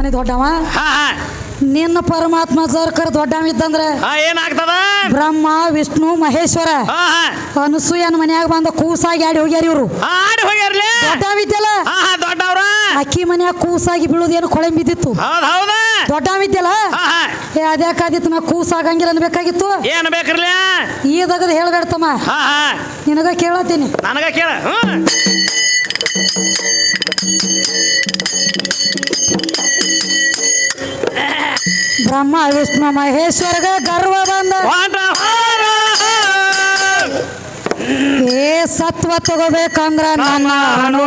ಮನೆ ದೊಡ್ಡವ? ನಿನ್ನ ಪರಮಾತ್ಮ ಜರ್ಕರ್ ದೊಡ್ಡವ ಇದ್ದಂದ್ರೆ ಏನಾಗ್ತದ? ಬ್ರಹ್ಮ ವಿಷ್ಣು ಮಹೇಶ್ವರ ಅನಸೂಯನ ಮನ್ಯಾಗ ಬಂದ ಕೂಸಾಗಿ ಆಡಿ ಹೋಗ್ಯಾರ ಇವ್ರು. ಆಡಿ ಹೋಗ್ಯಾರ್ಲಿ? ದೊಡ್ಡವಿದ್ಯಲ್ಲ? ದೊಡ್ಡವ್ರ. ಅಕ್ಕಿ ಮನ್ಯಾಗ ಕೂಸಾಗಿ ಬೀಳುದೇನು ಕೊಳೆ ಬಿದ್ದಿತ್ತು ದೊಡ್ಡವಿದ್ಯಲ್ಲ? ಏ ಅದ್ಯಾಕಾದಿತ್ತು ನಾ ಕೂಸಾಗಂಗಿಲ್ಲ ಅನ್ಬೇಕಾಗಿತ್ತು? ಏನ್ ಬೇಕ್ರಲ್ಲ ಈ ದಗದ ಹೇಳ್ಬೇಡ್ತಮ್ಮ. ಹಾ ಹಾ. ನಿನಗ ಕೇಳತ್ತೀನಿ. ನನಗ ಕೇಳ ಬ್ರಹ್ಮ ವಿಷ್ಣು ಮಹೇಶ್ವರಗ ಗರ್ವ ಬಂದ. ಏ ಸತ್ವ ತಗೋಬೇಕಂದ್ರ ನನ್ನ ನಾನು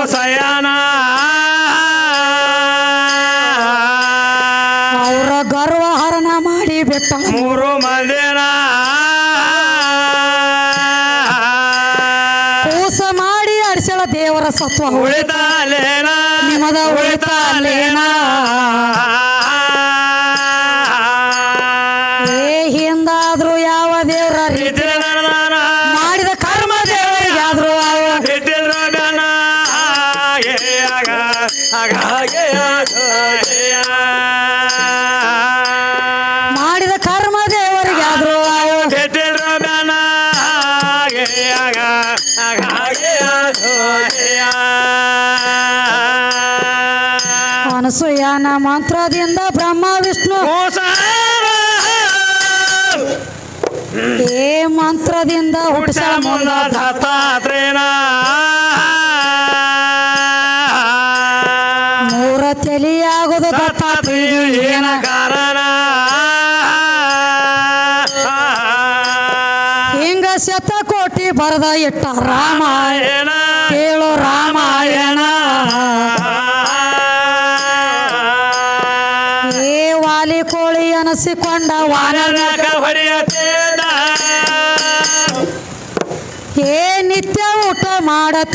ಮಂತ್ರದಿಂದ ಬ್ರಹ್ಮ ವಿಷ್ಣು. ಏ ಮಂತ್ರದಿಂದ ಹುಟ್ಟಿಸ ಹುಟ್ಟ ಮುಂದ ದತ್ತಾತ್ರೇಯನ ಮೂರ ತಲಿಯಾಗುದು ಏನ ಕಾರಣ? ಹಿಂಗ ಶತಕೋಟಿ ಬರದ ಇಟ್ಟ ರಾಮಾಯಣ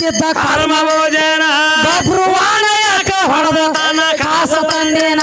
ಮಾಡತ್ತಿದ್ದ ಕರ್ಮ ಬಬ್ರುವಾಣ ಯಾಕ ಹೊಡೆದ ಕಾಸ ತಂದೇನ.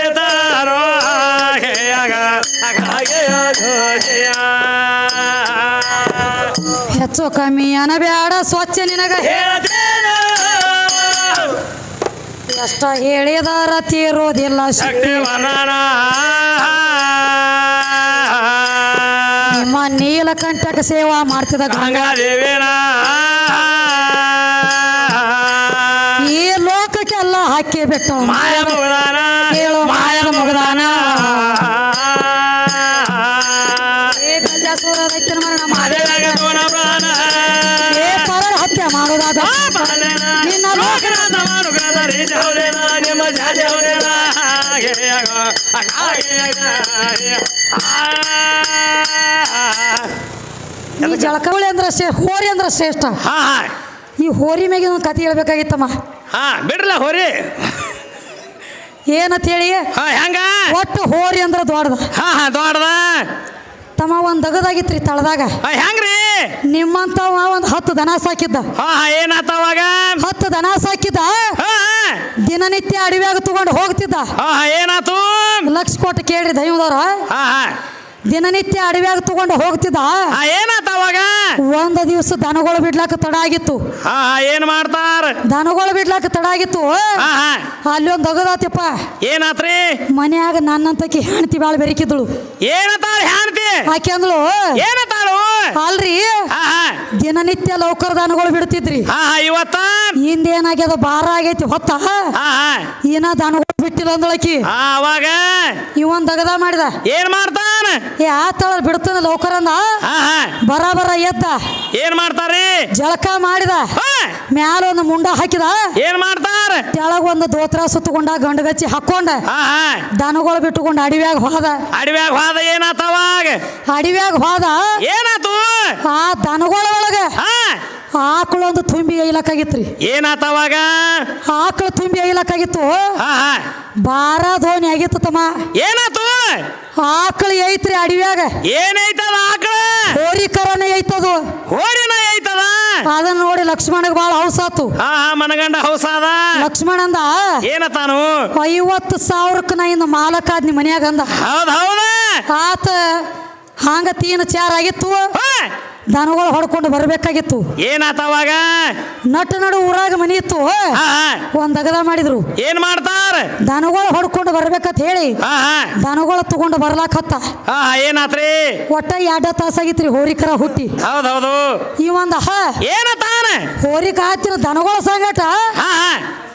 ಹೆಚ್ಚು ಕಮ್ಮಿ ಅನಬ್ಯಾಡ ಸ್ವಚ್ಛ ನಿನಗ ಎಷ್ಟ ಹೇಳಿದಾರ ತೀರೋದಿಲ್ಲ ನಿಮ್ಮ ನೀಲಕಂಠಕ ಸೇವಾ ಮಾಡ್ತಿದ ಗಂಗಾದೇವಿನ. ಈ ಲೋಕಕ್ಕೆಲ್ಲ ಹಾಕಿ ಬಿಟ್ಟು ಈ ಜಳಕವಳಿ ಅಂದ್ರೆ ಶ್ರೇ ಹೋರಿ ಅಂದ್ರೆ ಶ್ರೇಷ್ಠ. ಹಾ ಹಾ. ಈ ಹೋರಿ ಮ್ಯಾಗೆ ಒಂದು ಕತೆ ಹೇಳ್ಬೇಕಾಗಿತ್ತಮ್ಮ. ಹಾ ಬಿಡ್ರಲ್ಲ ಹೋರಿ. ಏನಂತ ಹೇಳಿ? ಹಾ ಹೆಂಗ? ಒಟ್ಟು ಹೋರಿ ಅಂದ್ರೆ ದೊಡ್ಡದ. ಹಾ ಹಾ ದೊಡ್ಡದ. ತಮ್ಮ ಒಂದು ದಗದಾಗಿತ್ರಿ ತಳದಾಗ. ಹೆಂಗ್ರಿ? ನಿಮ್ಮಂತವ ಒಂದು ಹತ್ತು ದನ ಸಾಕಿದ್ದ. ಹಾ ಏನಾತವಾಗ ಹತ್ತು ದನ ಸಾಕಿದ್ದ. ದಿನನಿತ್ಯ ಅಡವ್ಯಾಗ ತಗೊಂಡು ಹೋಗ್ತಿದ್ದ. ಹಾ ಏನಾತು? ಲಕ್ಷ ಕೊಟ್ಟು ಕೇಳ್ರಿ ದೈವದವ್ರ. ದಿನನಿತ್ಯ ಅಡವ್ಯಾಗ ತಗೊಂಡು ಹೋಗ್ತಿದ್ದ. ಏನಾತ ಅವಾಗ? ಒಂದ ದಿವಸ ದನಗಳು ಬಿಡ್ಲಾಕ ತಡ ಆಗಿತ್ತು ಏನ್ ಮಾಡ್ತಾರ? ದನಗಳು ಬಿಡ್ಲಾಕ ತಡ ಆಗಿತ್ತು ಅಲ್ಲಿ ಒಂದ್ ಅಗದಾತಿಪ್ಪ. ಏನಾತ್ರಿ? ಮನ್ಯಾಗ ನನ್ನಂತಕಿ ಹೆಣ್ತಿ ಬಾಳ ಬೆರಿಕಿದ್ಳು. ಏನತಾಳ ಹ್ಯಾನ್ತಿ ಆಕೆ ಅಂದ್ಳು ಏನತಾಳು ಅಲ್ರಿ ದಿನನಿತ್ಯ ಲೌಕರ್ ದನಗಳು ಬಿಡ್ತಿದ್ರಿ. ಇವತ್ತ? ಹಿಂದೇನಾಗ್ಯದ ಭಾರ ಆಗೈತಿ ಹೊತ್ತ? ಏನ ದನಗಳು ಬಿಟ್ಟಿಲ್ಲ ಅಂದಳಕಿ ಆ, ಅವಾಗ ಇವನ್ ದಗದ ಮಾಡಿದ. ಏನ್ ಮಾಡ್ತಾನ? ಏ ಆತಳ ಬಿಡ್ತಾನ ಲೌಕರ್ ಅಂದ ಹಾ ಹಾ. ಬರ ಬರ ಎದ್ದ. ಏನ್ ಮಾಡ್ತಾರಿ? ಜಳಕ ಮಾಡಿದ. ಹಾ. ಮ್ಯಾಲ ಒಂದು ಮುಂಡ ಹಾಕಿದ. ಏನ್ ಮಾಡ್ತಾರ? ತೆಳಗ ಒಂದು ದೋತ್ರ ಸುತ್ತಕೊಂಡ ಗಂಡಗಚ್ಚಿ ಹಾಕೊಂಡ. ಹಾ ಹಾ. ದನಗಳು ಬಿಟ್ಟುಕೊಂಡು ಅಡವ್ಯಾಗ ಹೋದ. ಅಡವ್ಯಾಗ ಹೋದ ಏನಾತ ಅವಾಗ? ಅಡವ್ಯಾಗ ಹೋದ. ಏನಾತು? ಆ ದನಗಳ ಒಳಗ ಹಾ. ಆಕಳು ಒಂದು ತುಂಬಿ ಐಲಕ್ಕಾಗಿತ್ರಿ ಏನಾತ ಅವಾಗ? ಆಕಳು ತುಂಬಿ ಐಲಕ್ಕಾಗಿತ್ತು ಬಾರ ಧೋನಿ ಆಗಿತ್ತು ತಮ್ಮ. ಏನಾತು ಆಕಳು ಐತ್ರಿ ಅಡವ್ಯಾಗ. ಏನೈತದ ಆಕಳ? ಹೋರಿ ಕರನ ಐತದು. ಹೋರಿನ ಐತದ ಅದನ್ನ ನೋಡಿ ಲಕ್ಷ್ಮಣಗ್ ಬಾಳ ಹೌಸಾತು ಹಾ ಹಾ ಮನಗಂಡ ಹೌಸಾದ ಲಕ್ಷ್ಮಣ ಅಂದ ಏನತಾನು ಐವತ್ತು ಸಾವಿರಕ್ಕೆ ನಾ ಇನ್ನು ಮಾಲಕ ಆದ್ನಿ ಮನ್ಯಾಗ ಅಂದ. ಹೌದ್ ಹೌದ? ಆತ ಹಾಂಗ ತೀನ ಚಾರ್ ಆಗಿತ್ತು. ದನಗಳು ಹೊಡ್ಕೊಂಡು ಬರಬೇಕಾಗಿತ್ತು. ಏನಾತವಾಗ ನಟ್ಟು ನಡು ಊರಾಗ ಮನಿ ಇತ್ತು. ಒಂದ್ ಅಗದ ಮಾಡಿದ್ರು. ಏನ್ ಮಾಡ್ತಾರ? ದನಗಳು ಹೊಡ್ಕೊಂಡು ಬರ್ಬೇಕಂತ ಹೇಳಿ ದನಗಳು ತಗೊಂಡು ಬರ್ಲಾಕತ್ತ. ಹತ್ತ ಏನಾತ್ರಿ ಒಟ್ಟ ಎರಡ ತಾಸಾಗಿತ್ರಿ ಹೋರಿಕರ ಹುಟ್ಟಿ. ಹೌದೌದು ಈ ಒಂದ ಏನತಾನ ಹೋರಿಕ ಹಚ್ಚಿನ ದನಗಳ ಸಂಗಟ.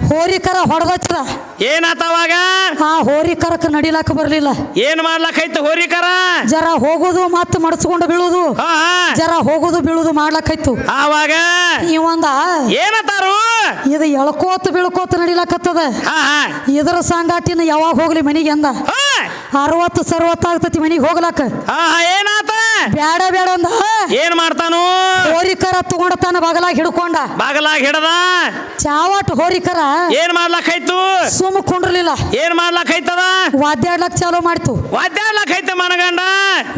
ಹೋರಿಕರ ಹೊಡೆದಚ್ಚದ ಏನಾತವಾಗ ಆ ಹೋರಿಕರಕ್ಕೆ ನಡಿಲಾಕ ಬರ್ಲಿಲ್ಲ. ಏನ್ ಮಾಡ್ಲಕೈತ ಹೋರಿಕರ? ಜರ ಹೋಗುದು ಮತ್ ಮಡಸ್ಕೊಂಡು ಬೀಳುದು. ಹಾ ಹಾ. ಜರ ಹೋಗುದು ಬೀಳುದು ಮಾಡ್ಲಕ್ಕಾಯ್ತು ಆವಾಗ ಇವಂದ ಏನತಾರು ಇದು ಎಳ್ಕೋತ ಬೀಳ್ಕೋತ ನಡಿಲಾಕತ್ತದ ಹಾ ಹಾ. ಇದರ ಸಾಂಗಾಟಿನ ಯಾವಾಗ ಹೋಗ್ಲಿ ಮನಿಗೆ ಅಂದ. ಹಾ. ಅರವತ್ತು ಸರ್ವತ್ತು ಆಗ್ತತಿ ಮನಿಗೆ ಹೋಗ್ಲಾಕ ಹಾ ಹಾ ಏನಾತ? ಬ್ಯಾಡ ಬೇಡ ಅಂದ. ಏನ್ ಮಾಡ್ತಾನು? ಹೋರಿಕರ ತಗೊಂಡ ತಾನ ಬಾಗಲಾಗ ಹಿಡ್ಕೊಂಡ. ಬಾಗಲಾಗ ಹಿಡದ? ಚಾವಟ್ ಹೋರಿಕರ. ಏನ್ ಮಾಡ್ಲಕೈತು ಸುಮ್ ಕುಂಡ್ರಲಿಲ್ಲ. ಏನ್ ಮಾಡ್ಲಕೈತದ ವಾದ್ಯಾಡ್ಲಕ್ ಚಾಲೂ ಮಾಡ್ತು. ಒದ್ದಾಡ್ಲಕೈತ ಮನಗಂಡ?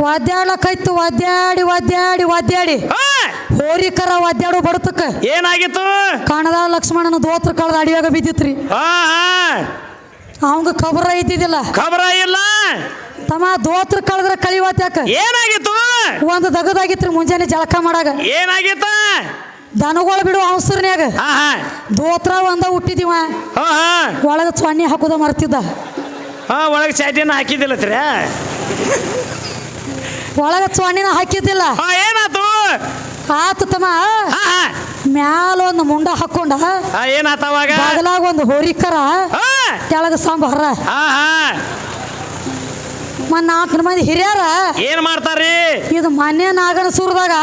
ವಾದ್ಯಾಡ್ಲಕ್ಕಾಯ್ತು ವಾದ್ಯಾಡಿ ವಾದ್ಯಾಡಿ ವಾದ್ಯಾಡಿ. ಹೋರಿಕರ ವಾದ್ಯಾಡು ಬಡತಕ್ಕ. ಏನಾಗಿತ್ತು? ಕಾಣದ ಲಕ್ಷ್ಮಣನ ದೋತ್ರ ಕಳೆದ ಅಡಿಯಾಗ ಬಿದ್ದಿತ್ರಿ. ಅವಂಗ ಖಬರ ಇದ್ದಿದ್ದಿಲ್ಲ. ಖಬರ ಇಲ್ಲ? ತಮ್ಮ ದೋತ್ರ ಕಳೆದ್ರ ಕಳಿವತ್ ಯಾಕ? ಏನಾಗಿತ್ತು? ಒಂದು ದಗದಾಗಿತ್ರಿ ಮುಂಜಾನೆ ಜಳಕ ಮಾಡಾಗ. ಏನಾಗಿತ್ತ? ದನಗಳು ಬಿಡು ಅವಸರನ್ಯಾಗ. ಹಾ ಹಾ. ದೋತ್ರ ಒಂದ ಹುಟ್ಟಿದಿವ. ಒಳಗ ಸೊನ್ನೆ ಹಾಕುದ ಮರ್ತಿದ್ದ. ಹಾ ಒಳಗೆ ಚಾಟಿನ ಹಾಕಿದ್ದಿಲ್ಲತ್ರಿ? ಒಳಗ ಸೊನ್ನಿನ ಹಾಕಿದ್ದಿಲ್ಲ. ಹಾ ಏನಾತು? ಆತ ತಮ್ಮ. ಮ್ಯಾಲ ಒಂದು ಮುಂಡ ಹಾಕೊಂಡ. ಏನಾತವಾಗ ಒಂದು ಹೋರಿಕರ. ಹಾ. ಕೆಳಗ ಸಾಂಬಾರ. ನಾಲ್ಕು ಮಂದಿ ಹಿರಿಯರ? ಏನ್ ಮಾಡ್ತಾರ್ರಿ? ಇದು ಮೊನ್ನೆ ನಾಗನ ಸೂರದಾಗ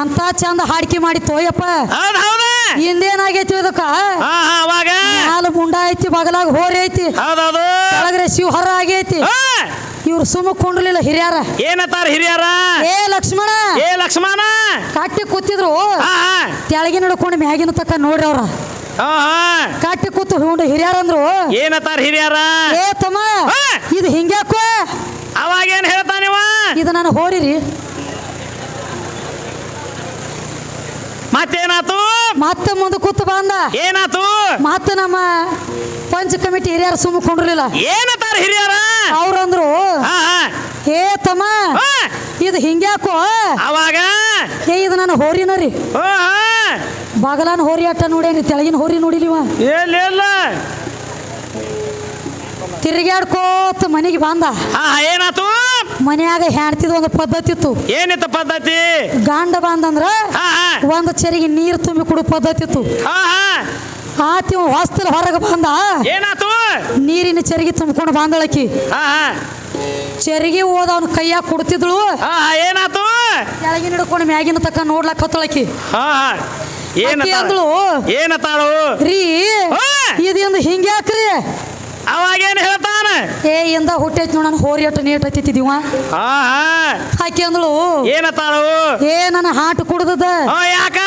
ಎಂತ ಚಂದ ಹಾಡಿಕೆ ಮಾಡಿ ತೋಯಪ್ಪ. ಹೌದ್ ಹೌದ. ಹಿಂದೇನಾಗೈತಿ ಇದಕ್ಕ? ಹಾ ಹಾ ಅವಾಗ. ಮ್ಯಾಲ ಮುಂಡ ಐತಿ ಬಗಲಾಗ ಹೋರಿ ಐತಿ. ಹೌದೌದು ಕೆಳಗಡೆ ಶಿವಹರ ಆಗೈತಿ. ಇವ್ರು ಸುಮ್ಮ ಕೊಂಡ್ಲಿಲ್ಲ ಹಿರಿಯರ. ಏನತ್ತಾರ ಹಿರಿಯರ? ಏ ಲಕ್ಷ್ಮಣ. ಏ ಲಕ್ಷ್ಮಣ. ಕಟ್ಟಿ ಕೂತಿದ್ರು. ತೆಳಗಿನ ಹಿಡ್ಕೊಂಡು ಮ್ಯಾಗಿನ ತಕ್ಕ ನೋಡ್ರಿ ಅವ್ರ. ಕಟ್ಟಿ ಕೂತು ಹುಂಡು ಹಿರಿಯರ ಅಂದ್ರು ಏನತ್ತಾರ ಹಿರಿಯರ? ಏ ತಮ್ಮ. ಇದು ಹಿಂಗ್ಯಾಕೋ ಅವಾಗ ಏನ್ ಹೇಳ್ತಾನಿವ ಇದು ನಾನು ಹೋರಿರಿ. ಮತ್ತೇನಾತು? ಮತ್ತೆ ಮುಂದೆ ಕೂತು ಬಂದ ಏನಾತು? ಮತ್ತೆ ನಮ್ಮ ಪಂಚ ಕಮಿಟಿ ಹಿರಿಯರು ಸುಮ್ಮ ಕೊಂಡ್ರಲಿಲ್ಲ. ಏನತ್ತಾರ ಹಿರಿಯರ? ಅವ್ರಂದ್ರು. ಏ ತಮ್ಮ ಹಾ. ಇದು ಹಿಂಗ್ಯಾಕೋ? ಅವಾಗ? ಏ ಇದು ನನ್ನ ಹೋರಿನ ರೀ ಹಾ ಬಗಲಾನ ಹೋರಿ ಅಟ್ಟ ನೋಡೇನ್ರಿ ತೆಳಗಿನ ಹೋರಿ ನೋಡಿಲಿವ ಇಲ್ಲ ತಿರುಗಾಡ್ಕೋತ ಮನೆಗೆ ಬಂದ. ಹಾ ಏನಾತು? ಮನ್ಯಾಗ ಹೆಣ್ತಿದ ಒಂದು ಪದ್ಧತಿ ಇತ್ತು. ಏನಿತ್ತ ಪದ್ಧತಿ? ಗಂಡ ಬಂದಂದ್ರ ಹಾ ಹಾ. ಒಂದು ಚೆರಿಗೆ ನೀರು ತುಂಬಿ ಕುಡು ಪದ್ಧತಿ ಇತ್ತು. ಹಾ ಹಾ. ಆತಿ ಹೊಸ್ತಲ ಹೊರಗೆ ಬಂದ. ಏನಾತು? ನೀರಿನ ಚರಿಗೆ ತುಂಬಿಕೊಂಡು ಬಂದಳಕಿ. ಹಾ ಹಾ. ಚೆರಿಗೆ ಹೋದ ಅವ್ನ ಕೈಯಾಗ ಕೊಡ್ತಿದ್ಳು. ಹಾ ಏನಾತು? ಕೆಳಗಿನ ಹಿಡ್ಕೊಂಡು ಮ್ಯಾಗಿನ ತಕ್ಕ ನೋಡ್ಲಕ್ ಹತ್ತಳಕಿ. ಹಾ ಆಕಿ ಅಂದ್ಳು ಏನತ್ತಾಳು ರೀ ಹಾ. ಇದಿಂದ ಹಿಂಗ್ಯಾಕ್ರಿ ಅವಾಗೇನ್ ಹೇಳ್ತಾನ? ಏ ಇಂದ ಹುಟ್ಟೈತಿ ನೋಡ ಹೋರಿ ಅಟ್ಟು ನೀಟ್ ಹತ್ತಿತ್ತಿದೀವ ಹಾ ಹಾ. ಆಕಿ ಅಂದ್ಳು ಏನತಾಳು? ಏ ನನ್ನ ಹಾಟು ಕುಡ್ದದ. ಹಾ ಯಾಕ?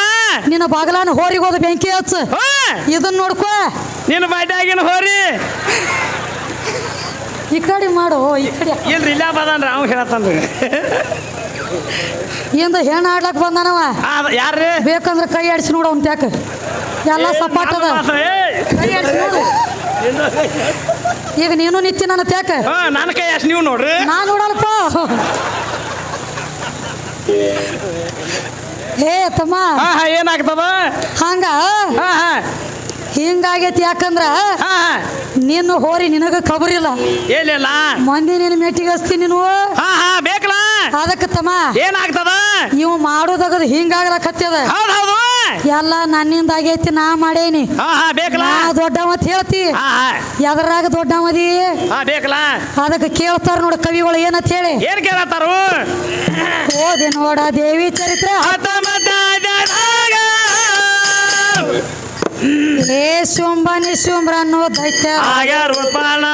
ನಿನ್ನ ಬಾಗಲಾನ ಹೋರಿಗೆ ಹೋದ ಬೆಂಕಿ ಹಚ್ಚ. ಹಾ. ಇದನ್ನ ನೋಡ್ಕೋ. ನಿನ್ನ ಬಡ್ಡಾಗಿನ ಹೋರಿ. ಈ ಕಡೆ ಮಾಡು ಈ ಕಡೆ. ಇಲ್ರಿ ಇಲ್ಲ ಬದನ್ರಿ ಅವ್ ಹೇಳತ್ತನ್ರಿ. ಇಂದ ಹೆಣ್ಣು ಆಡ್ಲಕ್ ಬಂದಾನವ ಯಾರ್ರಿ? ಬೇಕಂದ್ರೆ ಕೈ ಆಡಿಸಿ ನೋಡು ಅವ್ನ ತ್ಯಾಕ ಎಲ್ಲ ಸಪಾಟದ ಕೈ ಆಡಿಸಿ ನೋಡು. ಈಗ ನೀನು ನಿತ್ಯ ನನ್ನ ತ್ಯಾಕ ನನ್ನ ಕೈ ಅಷ್ಟು ನೀವು ನೋಡ್ರಿ. ನಾ ನೋಡಲ್ಪ ಏ ತಮ್ಮ. ಏನಾಗ್ತದ? ಹಂಗ? ಹಾ ಹಾ. ಹಿಂಗಾಗೈತಿ ಯಾಕಂದ್ರ ನಿನ್ನ ಹೋರಿ ನಿನಗ ಕಬರಿಲ್ಲ. ಏನಿಲ್ಲ. ಮಂದಿ ನಿನ್ನ ಮೆಟ್ಟಿಗೆ ಹಸ್ತಿ ನೀನು. ಹಾ ಹಾ ಬೇಕಲ್ಲ. ಅದಕ್ಕೆ ತಮ್ಮ. ಏನಾಗ್ತದ? ಇವು ಮಾಡೋದಾಗದು ಹಿಂಗಾಗ್ಲಕತ್ತದ. ಹೌದ್ ಎಲ್ಲ ನನ್ನಿಂದ ಆಗೈತಿ ನಾ ಮಾಡೇನಿ. ಬೇಕಲ್ಲ. ನಾ ದೊಡ್ಡವ ಅಂತ ಹೇಳ್ತಿ. ಎದರಾಗ ದೊಡ್ಡ ಬೇಕಲ್ಲ. ಅದಕ್ಕೆ ಕೇಳ್ತಾರ ನೋಡ ಕವಿಗಳು ಏನಂತ ಹೇಳಿ. ಏನ್ ಕೇಳತ್ತಾರು? ಓದಿ ನೋಡ ದೇವಿ ಚರಿತ್ರೆ. ಶುಂಭ ನಿಶುಂಭ್ರ ಅನ್ನೋ ದೈತ್ಯ. ಆಯ ಉತ್ಪನ್ನ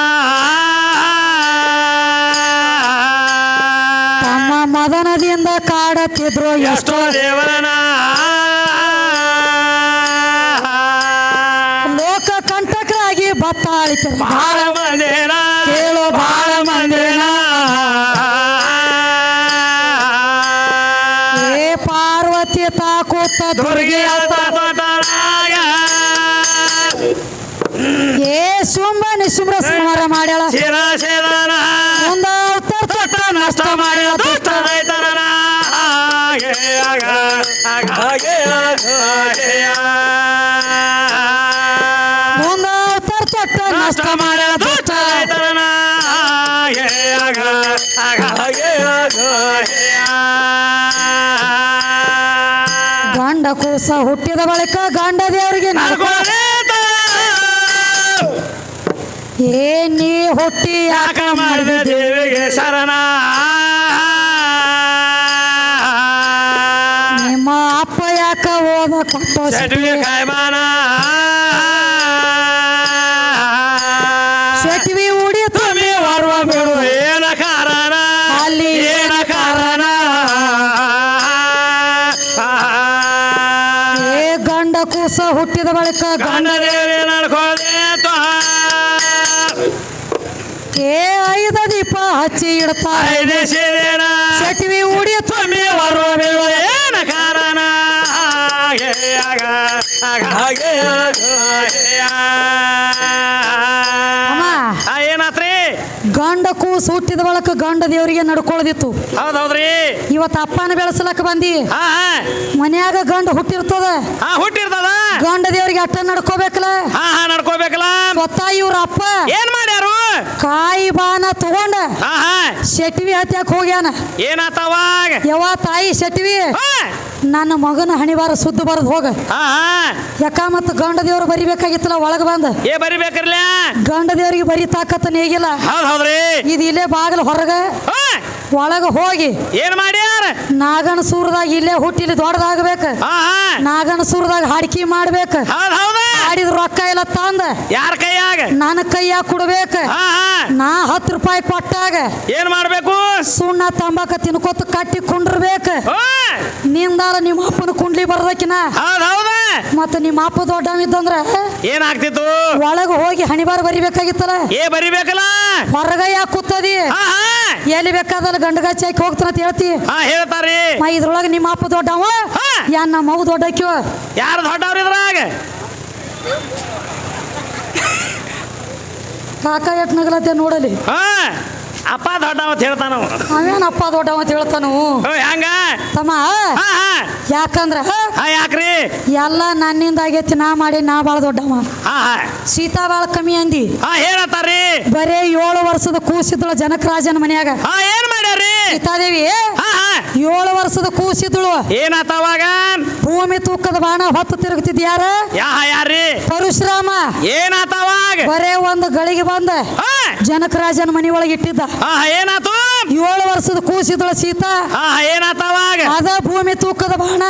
ತಮ್ಮ ಮದನದಿಂದ ಕಾಡತ್ತಿದ್ರು ಎಷ್ಟೋ ದೇವನ ಲೋಕ ಕಂಟಕರಾಗಿ ಬತ್ತಾಳಿತ. ಬಾಳ ನಿಶುಂಭ್ರ ಸಂಹಾರ ಮಾಡ್ಯಾಳ. ಮುಂದ ಅವತಾರ ತೊಟ್ಟ ನಷ್ಟ ಮಾಡ್ಯಾಳ ದುಷ್ಟ. ದುಷ್ಟ ರೈತರನ ಹಾಗೆ ಆಗ ಹಾಗೆ ಹಾಗೆ ಮುಂದ ಅವತಾರ ತೊಟ್ಟ ನಷ್ಟ ಮಾಡ್ಯಾಳ ದುಷ್ಟ. ರೈತರನ ಹಾಗೆ ಆಗ ಹಾಗೆ ಗಂಡ ಕೂಸ ಹುಟ್ಟಿದ ಬಳಿಕ ಗಂಡ ದೇವರಿಗೆ ನಡ್ಕೊ- ಏ ನೀ ಹುಟ್ಟಿ ಯಾಕ ಮಾಡಿದೆ ದೇವಿಗೆ ಶರಣ? ನಿಮ್ಮ ಅಪ್ಪ ಯಾಕ ಓದ ಕೊಟ್ಟೋ ಏನಾತ್ರಿ? ಗಂಡ ಕೂಸು ಹುಟ್ಟಿದ ಬಳಿಕ ಗಂಡ ದೇವರಿಗೆ ನಡ್ಕೊಳ್ದಿತ್ತು. ಹೌದೌದ್ರಿ? ಇವತ್ತು ಅಪ್ಪನ ಬೆಳೆಸಲಕ್ಕ ಬಂದಿ. ಮನ್ಯಾಗ ಗಂಡ ಹುಟ್ಟಿರ್ತದ. ಹುಟ್ಟಿರ್ತದ? ಗಂಡ ದೇವರಿಗೆ ಅಟ್ಟ ನಡ್ಕೋಬೇಕಲ್ಲ. ನಡ್ಕೋಬೇಕಲ್ಲ. ಸ್ವತಃ ಇವ್ರ ಅಪ್ಪ ಏನ್ ಮಾಡ್ಯಾರು? ಕಾಯಿ ಬಾನ ತಗೊಂಡ ಶೆಟ್ವಿ ಹತ್ಯಾಕ ಹೋಗ್ಯಾನ. ಏನಾತವಾಗ ಯಾವ ತಾಯಿ ಶೆಟ್ವಿ ನನ್ನ ಮಗನ ಹಣಿವಾರ ಸುದ್ದು ಬರದ್ ಹೋಗ. ಹಾ ಯಾಕ ಮತ್ತ ಗಂಡ ದೇವ್ರು ಬರಿಬೇಕಾಗಿತ್ತಲ್ಲ ಒಳಗ ಬಂದ? ಏ ಬರಿಬೇಕ್ರಲ್ಲ? ಗಂಡ ದೇವ್ರಿಗೆ ಬರಿ ತಾಕತ್ತ ನೀಗಿಲ್ಲ. ಹೌದ್ ಹೌದ್ರಿ. ಇದು ಇಲ್ಲೇ ಬಾಗಿಲು ಹೊರಗ. ಹಾ. ಒಳಗ ಹೋಗಿ. ಏನ್ ಮಾಡ್ಯಾರ? ನಾಗನ ಸೂರದಾಗ ಇಲ್ಲೇ ಹುಟ್ಟಿಲಿ ದೊಡ್ಡದಾಗಬೇಕು. ದೊಡ್ಡದಾಗಬೇಕ ಹಾ ಹಾ. ನಾಗನ ಸೂರದಾಗ ಹಾಡಿಕೆ ಮಾಡ್ಬೇಕು. ಹೌದ್ ಹೌದ. ಹಾಡಿದ ರೊಕ್ಕ ಎಲ್ಲ ತಂದ. ಯಾರ ಕೈಯಾಗ? ನನ್ನ ಕೈಯಾಗ ಕೊಡ್ಬೇಕ. ನಾ ಹತ್ತು ರೂಪಾಯಿ ಕೊಟ್ಟಾಗ ಏನ್ ಮಾಡ್ಬೇಕು? ಸುಣ್ಣ ತಂಬಾಕ ತಿನ್ಕೋತ ಕಟ್ಟಿ ಕುಂಡ್ರಬೇಕ. ನಿಂದಾರ ನಿಮ್ಮ ಅಪ್ಪನ ಕುಂಡ್ಲಿ ಬರ್ದಕಿನ. ಮತ್ತ ನಿಮ್ಮ ಅಪ್ಪ ದೊಡ್ಡವಿದ್ದಂದ್ರ ಏನಾಗ್ತಿತ್ತು? ಒಳಗ ಹೋಗಿ ಹಣಿಬಾರ ಬರಿಬೇಕಾಗಿತ್ತಲ್ಲ. ಏ ಬರಿಬೇಕಲ್ಲ? ಹೊರಗ ಯಾಕೆ ಕೂತದಿ ಎಲ್ಲಿ ಬೇಕಾದಲ್ಲ ಗಂಡಗಚ್ಚಿ ಹಾಕಿ ಹೋಗ್ತಾರ ಅಂತ ಹೇಳ್ತಿ. ಹೇಳ್ತಾರಿ ಮಾ ಇದ್ರೊಳಗ ನಿಮ್ಮ ಅಪ್ಪ ದೊಡ್ಡವ. ಯಾ ನಮ್ಮ ದೊಡ್ಡ ದೊಡ್ಡಕ್ಯೋ ಯಾರು ದೊಡ್ಡವ್ರ ಇದ್ರಾಗ ಕಾಕ ಎಟ್ ನಗಲತ್ತೆ ನೋಡಲಿ. ಹಾ ಅಪ್ಪ ದೊಡ್ಡವ ಅಂತ ಹೇಳ್ತಾನ ಅವೇನಪ್ಪ ದೊಡ್ಡವ ಅಂತ ಹೇಳ್ತಾನು? ಹೆಂಗ? ತಮ್ಮ ಯಾಕಂದ್ರ ಹಾ ಯಾಕ್ರಿ? ಎಲ್ಲ ನನ್ನಿಂದ ಆಗೈತಿ ನಾ ಮಾಡಿ ನಾ ಬಾಳ ದೊಡ್ಡವ. ಹಾ ಹಾ. ಸೀತಾ ಬಾಳ ಕಮ್ಮಿ ಅಂದಿ. ಹಾ ಹೇಳತ್ತಾರಿ ಬರೇ ಏಳು ವರ್ಷದ ಕೂಸಿದ್ಳು ಜನಕರಾಜನ ಮನ್ಯಾಗ. ಹಾ ಏನ್ ಮಾಡ್ಯಾರಿ ಸೀತಾದೇವಿ ಹಾ ಹಾ. ಏಳು ವರ್ಷದ ಕೂಸಿದ್ಳು. ಏನಾತ ಅವಾಗ? ಭೂಮಿ ತೂಕದ ಬಾಣ ಹೊತ್ತು ತಿರುಗುತ್ತಿದ್ಯಾರ ಯಾ ಯಾರ್ರಿ? ಪರಶುರಾಮ. ಏನಾತ ಅವಾಗ? ಬರೇ ಒಂದು ಗಳಿಗೆ ಬಂದ. ಜನಕರಾಜನ ಮನಿ ಒಳಗೆ ಇಟ್ಟಿದ್ದ. ಹಾ ಏನಾತು? ಏಳು ವರ್ಷದ ಕೂಸಿದಳ ಸೀತಾ. ಅದ ಭೂಮಿ ತೂಕದ ಬಾಣ.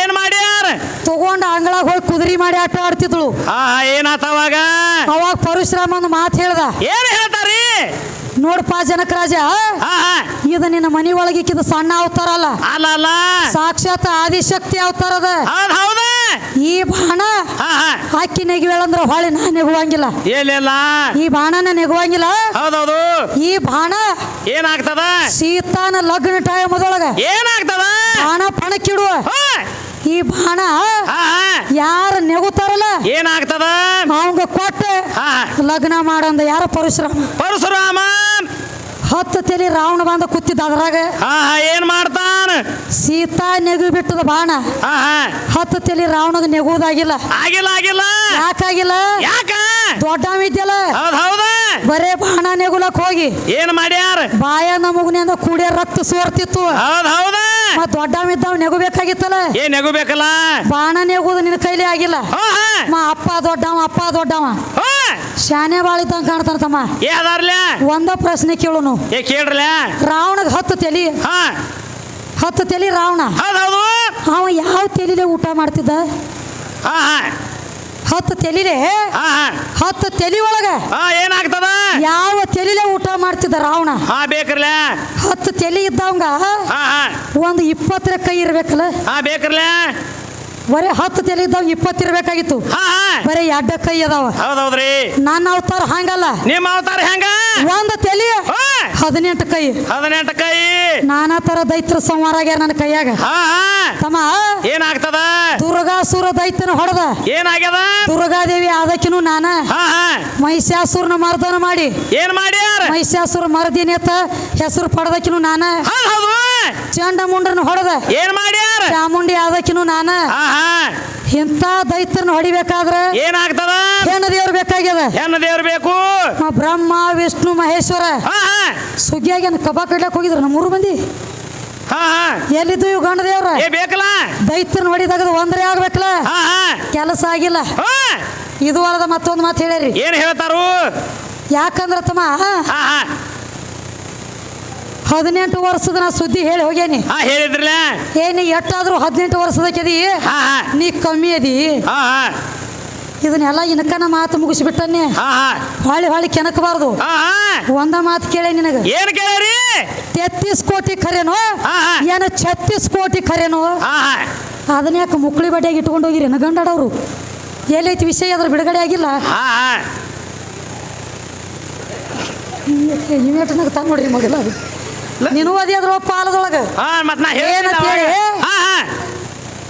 ಏನ್ ಮಾಡ್ಯಾರ? ತಗೊಂಡ ಅಂಗಳಾಗ ಹೋಗಿ ಕುದುರಿ ಮಾಡಿ ಆಟ ಆಡ್ತಿದ್ಳು. ಏನಾತವಾಗ ಏನಾತ ಅವಾಗ? ಪರಶುರಾಮ ಒಂದು ಮಾತು ಹೇಳ್ದ. ಏನ್ ಹೇಳ್ತಾರಿ? ನೋಡಪ್ಪ ಜನಕರಾಜ ಆ ಆ. ಇದು ನಿನ್ನ ಮನಿ ಒಳಗಿಕ್ಕಿದ ಸಣ್ಣ ಅವತಾರ ಅಲ್ಲ. ಅಲ್ಲ ಸಾಕ್ಷಾತ್ ಆದಿಶಕ್ತಿ ಅವತಾರದ ಹೌದ. ಈ ಬಾಣ ಹಾ ಹಾ. ಹಾಕಿ ನೆಗಿವೇಳಂದ್ರ ಹೊಳೆ ನಾ ನೆಗುವಂಗಿಲ್ಲ. ಈ ಬಾಣನ ನೆಗುವಂಗಿಲ್ಲ. ಹೌದೌದು. ಈ ಬಾಣ ಏನಾಗ್ತದ? ಸೀತಾನ ಲಗ್ನ ಟೈಮದೊಳಗ ಏನಾಗ್ತದ? ಬಾಣ ಪಣಕ್ಕಿಡುವ. ಈ ಬಾಣ ಹಾ ಹಾ. ಯಾರ ನೆಗುತ್ತಾರಲ್ಲ? ಏನಾಗ್ತದ? ಅವಂಗ ಕೊಟ್ಟು ಹಾ ಲಗ್ನ ಮಾಡಂದ ಯಾರ ಪರಶುರಾಮ? ಪರಶುರಾಮ. ಹತ್ತು ತಲೆ ರಾವಣ ಬಂದ ಕೂತಿದ್ದ ಅದ್ರಾಗ ಹಾ ಹಾ ಏನ್ ಮಾಡ್ತಾನ? ಸೀತಾ ನೆಗು ಬಿಟ್ಟದ ಬಾಣ. ಹಾ ಹಾ. ಹತ್ತು ತಲೆ ರಾವಣ ನೆಗುವುದಾಗಿಲ್ಲ. ಆಗಿಲ್ಲ ಆಗಿಲ್ಲ. ಯಾಕಾಗಿಲ್ಲ? ಯಾಕ? ದೊಡ್ಡವ ಇದ್ಯಲ್ಲ ಹೌದ್ ಹೌದ. ಬರೇ ಬಾಣ ನೆಗುಲಕ್ ಹೋಗಿ. ಏನ್ ಮಾಡ್ಯಾರ? ಬಾಯ ನಮಗನಿಂದ ಕೂಡಿಯ ರಕ್ತ ಸೋರ್ತಿತ್ತು. ಹೌದ್ ಹೌದ. ಮತ್ ದೊಡ್ಡವ ಇದ್ದವ್ ನೆಗಬೇಕಾಗಿತ್ತಲ್ಲ? ಏನ್ ನೆಗಬೇಕಲ್ಲ? ಬಾಣ ನೆಗುದು ನಿನ್ನ ಕೈಲಿ ಆಗಿಲ್ಲ. ಹಾ ಹಾ. ಮಾ ಅಪ್ಪ ದೊಡ್ಡವ ಅಪ್ಪ ದೊಡ್ಡವ. ಹಾ. ಶಾನೆ ಬಾಳಿದ್ದಂಗ ಕಾಣ್ತಾನ ತಮ್ಮ. ಏ ಅದಾರ್ಲ? ಒಂದ ಪ್ರಶ್ನೆ ಕೇಳುನು. ಏ ರಾವಣಗ ಹತ್ತು ತಲಿ. ಹಾ. ಹತ್ತು ತಲಿ ರಾವಣ. ಹೌದ್ ಅವ ಯಾವ ತಲಿಲೆ ಊಟ ಮಾಡ್ತಿದ್ದ? ಹಾ ಹಾ. ಹತ್ತು ತಲಿಲೆ? ಹಾ ಹಾ. ಹತ್ತು ತಲಿ ಒಳಗ ಹಾ ಏನಾಗ್ತದ? ಯಾವ ತಲಿಲೆ ಊಟ ಮಾಡ್ತಿದ್ದ ರಾವಣ? ಹಾ ಹತ್ತು ತಲಿ ಇದ್ದವಂಗ ಹಾ ಹಾ. ಒಂದು ಇಪ್ಪತ್ತರ ಕೈ ಇರ್ಬೇಕಲ್ಲ? ಹಾ ಬರೀ ಹತ್ತು ತಲೆ ಇದ್ದಾವ ಇಪ್ಪತ್ತು ಇರ್ಬೇಕಾಗಿತ್ತು. ಹಾ ಹಾ. ಬರೀ ಎಡ್ಡ ಕೈ ಅದಾವ. ಹೌದೌದ್ರಿ. ನನ್ನ ಅವತಾರ ಹಂಗಲ್ಲ. ನಿಮ್ಮ ಅವತಾರ ಹೆಂಗ? ಒಂದು ತಲೆ ಹದಿನೆಂಟು ಕೈ. ಹದಿನೆಂಟು ಕೈ. ನಾನಾ ತರ ದೈತ್ರ ಸಂಹಾರ ಆಗ್ಯಾರ ನನ್ನ ಕೈಯಾಗ. ತಮ್ಮ ಏನಾಗ್ತದ? ದುರ್ಗಾಸುರ ದೈತ್ಯನ ಹೊಡೆದ. ಏನಾಗ್ಯದ? ದುರ್ಗಾದೇವಿ ಆದಕಿನೂ ನಾನ. ಮಹಿಷಾಸುರನ ಮರ್ದನ ಮಾಡಿ. ಏನ್ ಮಾಡ್ಯಾರ? ಮಹಿಷಾಸುರ ಮರದಿನ ಹೆಸರು ಪಡೆದಕಿನೂ ನಾನ. ಚಂಡ ಮುಂಡ್ರನ ಹೊಡೆದ. ಏನ್ ಮಾಡ್ಯಾರ? ಚಾಮುಂಡಿ ಆದಕಿನೂ ನಾನ. ಹಾ ಹಾ ಇಂಥ ದೈತ್ಯರನ್ನ ಹೊಡಿಬೇಕಾದ್ರ ಏನಾಗ್ತದ? ಹೆಣ್ಣು ದೇವ್ರು ಬೇಕಾಗ್ಯದ. ಹೆಣ್ಣು ದೇವ್ರ ಬೇಕು. ಬ್ರಹ್ಮ ವಿಷ್ಣು ಮಹೇಶ್ವರ. ಹಾ ಹಾ ಸುಗ್ಗಿಯಾಗೇನು ಕಬಾ ಕಡ್ಲಕ್ ಹೋಗಿದ್ರು ನಮ್ಮೂರು ಮಂದಿ. ಹಾ ಹಾ ಎಲ್ಲಿದ್ದು ಇವು ಗಂಡ ದೇವ್ರ? ಏ ಬೇಕಲ್ಲ? ದೈತ್ಯರನ್ನ ಹೊಡಿದಾಗ ಒಂದ್ರೆ ಆಗ್ಬೇಕಲ್ಲ. ಹಾ ಹಾ ಕೆಲಸ ಆಗಿಲ್ಲ. ಹಾ. ಇದು ಅಲ್ಲದ ಮತ್ತೊಂದು ಮಾತು ಹೇಳ್ಯಾರಿ. ಏನ್ ಹೇಳ್ತಾರು? ಯಾಕಂದ್ರ ತಮ್ಮ? ಹಾ ಹಾ ಹದಿನೆಂಟು ವರ್ಷದ ನಾ ಸುದ್ದಿ ಹೇಳಿ ಹೋಗೇನಿ ಹಾ ಹೇಳಿದ್ರಲ್ಲ? ಏನಿ ಎಷ್ಟಾದ್ರೂ ಹದಿನೆಂಟು ವರ್ಷದಕ್ಕೆದಿ? ಹಾ ಹಾ. ನೀ ಕಮ್ಮಿ ಅದಿ. ಹಾ ಹಾ. ಇದನ್ನೆಲ್ಲ ಇನಕನ ಮಾತು ಮುಗಿಸ್ಬಿಟ್ಟನ್ನೇ. ಹಾ ಹಾ. ಹೊಳ್ಳಿ ಹೊಳ್ಳಿ ಕೆನಕಬಾರ್ದು ಹಾ ಹಾ. ಒಂದ ಮಾತು ಕೇಳಿ ನಿನಗ. ಏನ್ ಕೇಳ್ರಿ? ತೆತ್ತೀಸ್ ಕೋಟಿ ಖರೇನೋ? ಹಾ ಹಾ. ಏನ ಛತ್ತೀಸ್ ಕೋಟಿ ಖರೇನೋ? ಹಾ ಹಾ. ಅದನ್ನ ಯಾಕೆ ಮುಕ್ಳಿ ಬಡ್ಡಿಯಾಗಿ ಇಟ್ಕೊಂಡು ಹೋಗಿರಿ? ಗಂಡಾಡವ್ರು ಎಲ್ಲೈತಿ ವಿಷಯ ಅದ್ರ ಬಿಡುಗಡೆ ಆಗಿಲ್ಲ. ಹಾ ಹಾ. ಇವೇಟನಾಗ ತಂದು ನೋಡ್ರಿ ಮಗಲ ಅದು. ನೀನು ಅದೇ ಅದ್ರ ಪಾಲದೊಳಗೆ ಹಾ ಮತ್ ನಾ ಏನಂತ ಹೇಳ್ತೀನಿ ಹೇಳಿ? ಅವಾಗ. ಹಾ ಹಾ.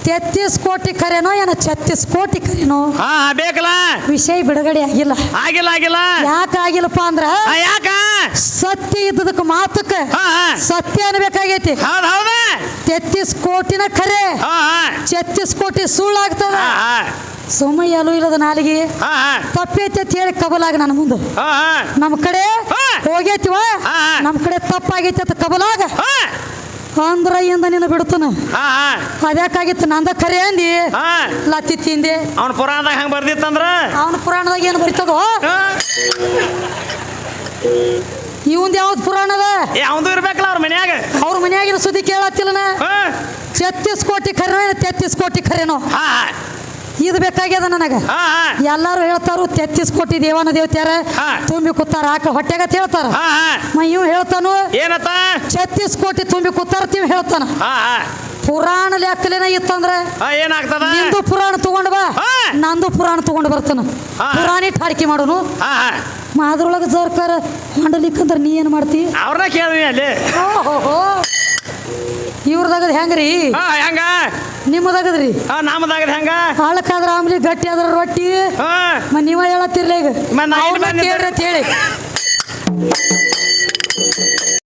ತೆತ್ತೀಸ್ ಕೋಟಿ ಕರೆನೋ ಏನ ಛತ್ತೀಸ್ ಕೋಟಿ ಕರೆನೋ? ಹಾ ಹಾ ಬೇಕಲ್ಲ. ವಿಷಯ ಬಿಡುಗಡೆ ಆಗಿಲ್ಲ. ಆಗಿಲ್ಲ ಆಗಿಲ್ಲ. ಯಾಕೆ ಆಗಿಲ್ಲಪ್ಪ ಅಂದ್ರ ಹಾ ಯಾಕ? ಸತ್ಯ ಇದ್ದದಕ್ಕೆ ಮಾತಕ್ಕೆ ಹಾ ಹಾ. ಸತ್ಯ ಅನ್ಬೇಕಾಗೈತಿ. ಹೌದ್ ಹೌದ. ತೆತ್ತೀಸ್ ಕೋಟಿನ ಖರೆ ಹಾ ಹಾ. ಛತ್ತೀಸ್ ಕೋಟಿ ಸುಳ್ಳಾಗ್ತದ ಹಾ ಹಾ. ಸುಮ್ಮ ಎಲ್ಲೂ ಇಲ್ಲದ ನಾಲಿಗೆ. ಹಾ ಹಾ. ತಪ್ಪೈತಿ ಅಂತ ಹೇಳಿ ಕಬಲಾಗ ನನ್ನ ಮುಂದೆ. ಹಾ ಹಾ. ನಮ್ಮ ಕಡೆ ಹಾ. ಹೋಗೈತಿವ. ನಮ್ಮ ಕಡೆ ತಪ್ಪಾಗೈತಿ ಅಂತ ಕಬಲಾಗ? ಅಂದ್ರ ಇಂದ ನಿನ್ನ ಬಿಡ್ತಾನ ಅದ್ಯಾಕಾಗಿತ್ತು? ನಂದ ಖರೆ ಅಂದಿ. ಹಾ. ಲತ್ತಿ ತಿಂದೆ. ಅವ್ನ ಪುರಾಣದಾಗ ಹಂಗ ಬರ್ದಿತ್ತಂದ್ರ? ಅವನ ಪುರಾಣದಾಗ ಏನು ಬರಿತದೋ ಇವಂದ್ ಯಾವ್ದು ಪುರಾಣ ಅದ? ಏ ಅವಂದು ಇರ್ಬೇಕಲ್ಲ ಅವ್ರ ಮನ್ಯಾಗ. ಅವ್ರ ಮನ್ಯಾಗಿನ ಸುದ್ದಿ ಕೇಳತ್ತಿಲ್ಲನ? ತೆತ್ತಿಸ್ ಛತ್ತೀಸ್ ಕೋಟಿ ಖರೇನೋ ತೆತ್ತೀಸ್ ಕೋಟಿ ಖರೇನೋ ಇದು ಬೇಕಾಗ್ಯದ ನನಗೆ. ಹಾ ಹಾ. ಎಲ್ಲಾರು ಹೇಳ್ತಾರು ತೆತ್ತಿಸ್ ಕೋಟಿ ದೇವನ ದೇವತ್ಯಾರ. ಹಾ. ತುಂಬಿ ಕೂತಾರ ಹಾಕ ಹೊಟ್ಟೆಗತ್ ಹೇಳ್ತಾರ. ಹಾ ಹಾ. ಮ ಇವ್ ಹೇಳ್ತಾನು ಏನತ್ತ? ಛತ್ತೀಸ್ ಕೋಟಿ ತುಂಬಿ ಕೂತಾರ ತಿವ್ ಹೇಳ್ತಾನ. ಹಾ ಹಾ. ಪುರಾಣ ಲೆಕ್ಕಲೇನ ಇತ್ತಂದ್ರೆ ಹಾ ಏನಾಗ್ತದ? ನಿಂದು ಪುರಾಣ ತಗೊಂಡ್ ಬಾ. ಹಾ. ನಂದು ಪುರಾಣ ತಗೊಂಡ್ ಬರ್ತಾನ. ಪುರಾಣಿ ಠಾಡಿಕೆ ಮಾಡೋನು. ಹಾ ಹಾ. ಅದ್ರೊಳಗೆ ಸರ್ಕಾರ ಹೊಂಡಲಿಕ್ಕಂದ್ರ ನೀ ಏನು ಮಾಡ್ತಿ? ಅವ್ರನ್ನ ಕೇಳಿ ಅಲ್ಲಿ. ಓಹೋ ಇವ್ರದಾಗದ ಹೆಂಗ್ರಿ? ಹಾ ಹೆಂಗ? ನಿಮ್ಮದಾಗದ್ರಿ? ಹಾ ನಾಮದಾಗದ ಹೆಂಗ? ಹಾಳಕ್ಕಾದ್ರ ಆಮ್ಲಿ ಗಟ್ಟಿ ಆದ್ರ ರೊಟ್ಟಿ. ಹಾ. ಮ ನೀವ ಹೇಳತ್ತಿರ್ಲ ಈಗ? ಮ ನಾ ಅವ್ರ್ನ ಕೇಳ್ರಿ ಅಂತ ಹೇಳಿ.